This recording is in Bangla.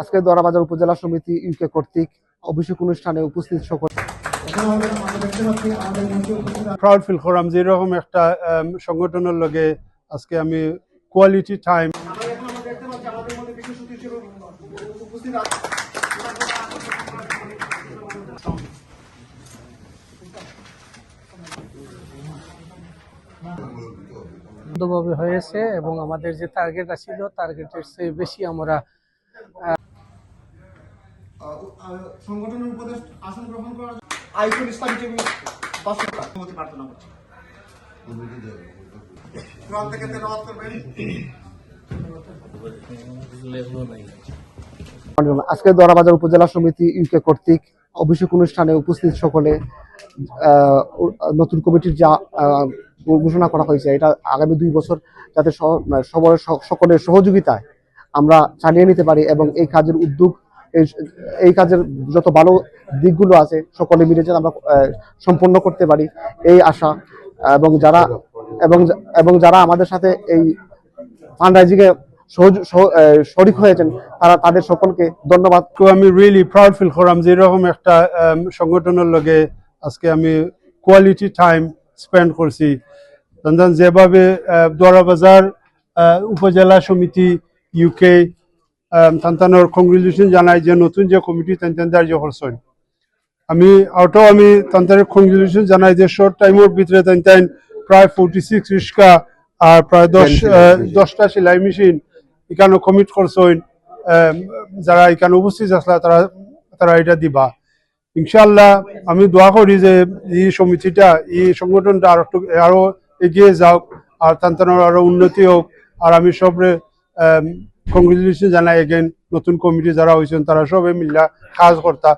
আজকে দরাবাজার উপজেলা সমিতি ইউকে কর্তৃক অভিষেক অনুষ্ঠানে উপস্থিত সকল প্রাউড ফিল করলাম যে এরকম একটা সংগঠনের লগে আজকে আমি কোয়ালিটি টাইম সুন্দরভাবে হয়েছে এবং আমাদের যে টার্গেটটা ছিল টার্গেটের চেয়ে বেশি আমরা সংগঠনের উপদেশ আসন গ্রহণ করার আইসুল ইসলামী টিভি অনুমতি প্রার্থনা করছি। কোরআন থেকে তেলাওয়াত করবেন। আজকে দরাবাজার উপজেলা সমিতি ইউকে কর্তৃক অভিষেক অনুষ্ঠানে উপস্থিত সকলে নতুন কমিটির যা ঘোষণা করা হয়েছে। এটা আগামী দুই বছর যাতে সবার সকলের সহযোগিতায় আমরা চালিয়ে নিতে পারি এবং এই কাজের উদ্যোগ, এই কাজের যত ভালো দিকগুলো আছে, সকলে মিলে যেন আমরা সম্পন্ন করতে পারি। এই আশা এবং যারা, এবং এবং যারা আমাদের সাথে এই ফান্ড রাইজিংয়ে সহজ- শরিক হয়েছেন, তারা, তাদের সকলকে ধন্যবাদ। আমি রিয়েলি প্রাউড ফিল করলাম যে এরকম একটা সংগঠনের লগে আজকে আমি কোয়ালিটি টাইম স্পেন্ড করছি। যেভাবে দোয়ারাবাজার উপজেলা সমিতি ইউকে তান্তানোর কংগ্রেচুলেশন জানাই যে নতুন যে কমিটি তান্তান দার্য করছেন। আমি আউটাও আমি তান্তানের কংগ্রেচুলেশন জানাই যে শর্ট টাইমের ভিতরে তান্তান প্রায় ফোর্টি সিক্স রিক্সা আর প্রায় দশ দশটা সেলাই মেশিন এখানে কমিট করছেন। যারা এখানে উপস্থিত আসলা তারা তারা এটা দিবা। ইনশাল্লাহ আমি দোয়া করি যে এই সমিতিটা, এই সংগঠনটা আরও আরও এগিয়ে যাওক আর তান্তানোর আরও উন্নতি হোক। আর আমি সবরে কংগ্রেচুলেশন জানাই এগেন নতুন কমিটি যারা হয়েছেন, তারা সবে মিল্লা কাজ কর্তা।